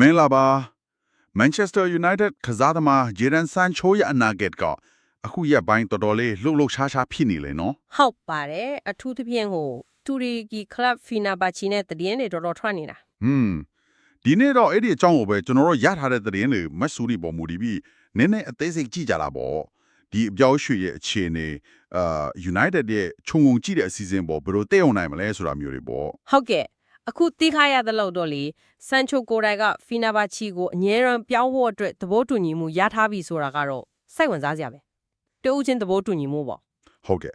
မင်္ဂလာပါ Manchester United ကစားသမား Jadon Sancho ရဲ့အနာဂတ်ကအခုရက်ပိုင်းတော်တော်လေးလှုပ်လှုပ်ရှားရှားဖြစ်နေလေနော်ဟုတ်ပါတယ်အထူးသဖြင့်ဟိုတူရီဂီကလပ်ဖီနာဘာချီနဲ့တည်င်းတွေတော်တော်ထွက်နေတာဟွန်းဒီနေ့တော့အဲ့ဒီအကြောင်းကိုပဲကျွန်တော်တို့ရထားတဲ့သတင်းတွေမတ်ဆူရီပေါ်မူတည်ပြီးနည်းနည်းအသေးစိတ်ကြည့်ကြတာပေါ့ဒီအပြောင်းရွှေ့ရဲ့အခြေအနေအာ United ရဲ့ခြုံငုံကြည့်တဲ့အစီအစဉ်ပေါ်ဘယ်လိုတည့်အောင်နိုင်မလဲဆိုတာမျိုးတွေပေါ့ဟုတ်ကဲ့ အခုသိခါရတဲ့လို့တော့လေဆန်ချိုကိုတိုင်ကဖီနာဘာချီကိုအငြင်းရန်ပြောင်းဖို့အတွက်သဘောတူညီမှုရထားပြီဆိုတာကတော့စိတ်ဝင်စားစရာပဲတူးချင်းသဘောတူညီမှုပေါ့ဟုတ်ကဲ့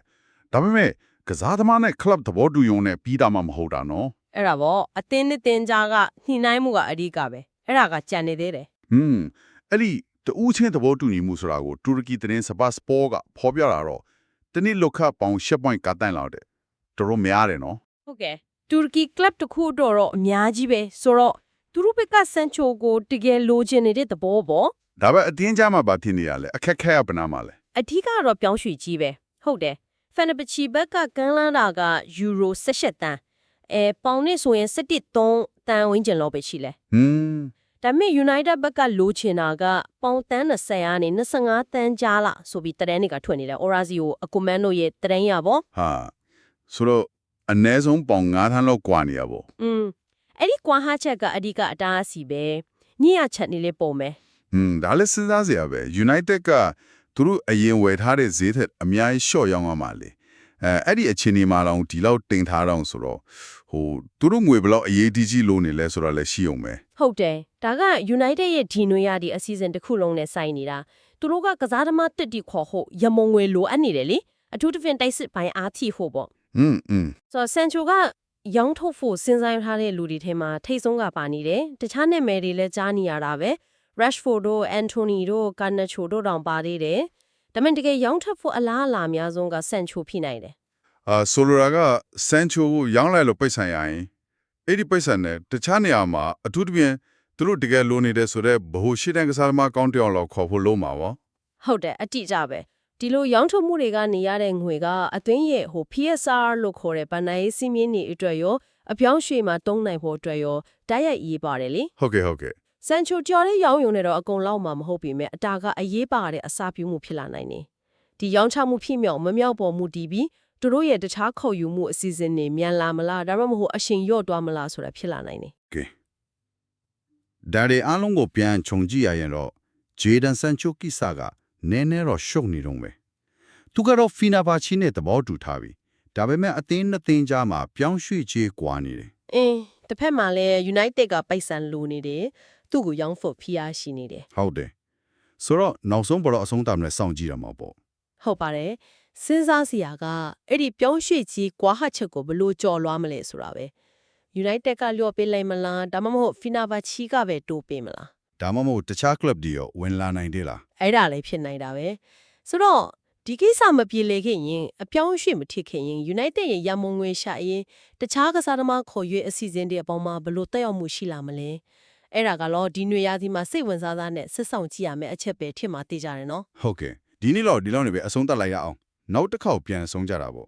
ဒါပေမဲ့ကစားသမားနဲ့ club သဘောတူရုံနဲ့ပြီးတာမှမဟုတ်တာနော်အဲ့ဒါပေါ့အသင်းနဲ့တင်ကြားကညှိနှိုင်းမှုကအဓိကပဲအဲ့ဒါကကြံနေသေးတယ်ဟွန်းအဲ့ဒီတူးချင်းသဘောတူညီမှုဆိုတာကိုတူရကီသတင်းစပတ်စပေါ်ကဖော်ပြတာတော့တနည်းလောက်ခပေါင်၈ point ကတန်းလောက်တယ်တော်တော်များတယ်နော်ဟုတ်ကဲ့ တူရကီကလပ်တစ်ခုတော့တော့အများကြီးပဲဆိုတော့သူတို့ဘက်ကဆန်ချိုကိုတကယ်လိုချင်နေတဲ့သဘောပေါ့ဒါပေမဲ့အတင်းကြမှာဘာဖြစ်နေရလဲအခက်ခဲရပနာမှာလဲအထီးကတော့ပြောင်းရွှေ့ကြီးပဲဟုတ်တယ်ဖန်နပချီဘက်ကကန်းလန်းတာကယူရို18တန်းအဲပေါင်နဲ့ဆိုရင်17တန်းဝန်းကျင်လောက်ပဲရှိလဲဟွန်းဒါပေမဲ့ United ဘက်ကလိုချင်တာကပေါင်တန်း20ကနေ25တန်းကြားလာဆိုပြီးတရန်တွေကထွက်နေတယ် Orazio အကူမန်တို့ရဲ့တရန်ရပေါ့ဟာဆိုတော့ အနည်းဆုံးပေါင်9ထန်းလောက်กว่าနေရပေါ့ อืมအဲ့ဒီကွာဟာချက်ကအဓိကအတားအဆီပဲညရချက်နေလေးပုံမယ် ဟွန်းဒါလည်းစဉ်းစားစရာပဲ United ကသူတို့အရင်ဝယ်ထားတဲ့ဈေးထက်အများကြီး short ရောင်းအောင်ပါလေအဲအဲ့ဒီအချိန်ဒီမှာတော့ဒီလောက်တင်ထားတော့ဆိုတော့ဟိုသူတို့ငွေဘယ်လောက်အရေးတကြီးလိုနေလဲဆိုတာလည်းရှိအောင်ပဲ ဟုတ်တယ်ဒါက United ရဲ့ဒီနွေရဒီအစီအစဉ်တစ်ခုလုံးနဲ့ဆိုင်နေတာသူတို့ကကစားသမားတစ်တီခေါ်ဖို့ရမုံငွေလိုအပ်နေတယ်လေအထူးသဖြင့်တိုက်စစ်ပိုင်းအားထိဖို့ပေါ့ ဟွန်းဟွန်းဆိုတော့ဆန်ချိုကရောင်းထုတ်ဖို့စဉ်းစားထားတဲ့လူတွေထဲမှာထိတ်ဆုံးကပါနေတယ်တခြားနာမည်တွေလည်းကြားနေရတာပဲ Rashford တို့ Anthony တို့ Garnacho တို့တောင်ပါသေးတယ်ဒါပေမဲ့တကယ်ရောင်းထုတ်ဖို့အလားအလာအများဆုံးကဆန်ချိုဖြစ်နိုင်တယ်အာဆိုလိုတာကဆန်ချိုကိုရောင်းလိုက်လို့ပိတ်ဆိုင်ရရင်အဲ့ဒီပိတ်ဆိုင်နဲ့တခြားနေရာမှာအထူးသဖြင့်သူတို့တကယ်လိုနေတယ်ဆိုတော့ဘ ਹੁ ရှိတဲ့ကစားသမားကောင်းတစ်ယောက်လောက်ခေါ်ဖို့လုံးမှာပေါ့ဟုတ်တယ်အတိအကျပဲ ဒီလိုရောင်းထုတ်မှုတွေကနေရတဲ့ငွေကအသွင်းရဲ့ဟို PSR လို့ခေါ်တဲ့ဗန်နိုင်ရေးစီးမြင့်နေအတွက်ရောအပြောင်းရွှေ့မှာတုံးနိုင်ဖို့အတွက်ရောတိုက်ရိုက်ရေးပါတယ်လေဟုတ်ကဲ့ဟုတ်ကဲ့စန်ချိုကျော်တဲ့ရောင်းယုံနဲ့တော့အကုန်လောက်မှာမဟုတ်ပြီမဲ့အတာကအရေးပါတဲ့အစာပြုမှုဖြစ်လာနိုင်တယ်ဒီရောင်းချမှုဖြစ်မြောက်မမြောက်ပေါ်မူတည်ပြီးသူတို့ရဲ့တခြားခေါ်ယူမှုအစီအစဉ်တွေမြန်လာမလားဒါမှမဟုတ်အရှင်ရော့သွားမလားဆိုတာဖြစ်လာနိုင်တယ်ဒါတွေအားလုံးကိုပြန်ခြုံကြည့်ရရင်တော့ဂျေဒန်ဆန်ချိုကိစ္စက နည်းနည်းတော့ရှုပ်နေတော့ပဲသူကတော့ဖီနာဘာချီနဲ့သဘောတူထားပြီဒါပေမဲ့အသင်းနှစ်သင်းကြားမှာပြောင်းရွှေ့ခြင်းကွာနေတယ်အင်းတစ်ဖက်မှာလည်း United ကပိုက်ဆံလိုနေတယ်သူ့ကိုရောင်းဖို့ဖိအားရှိနေတယ်ဟုတ်တယ်ဆိုတော့နောက်ဆုံးပေါ်တော့အဆုံးတမ်းနဲ့စောင့်ကြည့်ရမှာပေါ့ဟုတ်ပါတယ်စဉ်းစားစရာကအဲ့ဒီပြောင်းရွှေ့ကြီးကွာဟချက်ကိုဘလို့ကြော်လွားမလဲဆိုတာပဲ United ကလျော့ပေးလိုက်မလားဒါမှမဟုတ် Fenerbahce ကပဲတိုးပေးမလား ဒါမှမဟုတ်တခြား club တွေရောဝင်လာနိုင်သေးလားအဲ့ဒါလည်းဖြစ်နိုင်တာပဲဆိုတော့ဒီကိစ္စမပြေလည်ခဲ့ရင်အပြောင်းအရွှေ့မဖြစ်ခဲ့ရင် United ရဲ့ရမုံငွေရှာရင်တခြားကစားသမားခေါ်ရွေးအစီအစဉ်တွေအပေါ်မှာဘလို့တက်ရောက်မှုရှိလာမလဲအဲ့ဒါကတော့ဒီຫນွေရာသီမှာစိတ်ဝင်စားစားနဲ့ဆက်ဆောင်ကြည့်ရမယ့်အချက်ပဲထင်မှသိကြတယ်နော်ဟုတ်ကဲ့ဒီနေ့တော့ဒီလောက်နေပဲအဆုံးသတ်လိုက်ရအောင်နောက်တစ်ခေါက်ပြန်ဆုံးကြတာပေါ့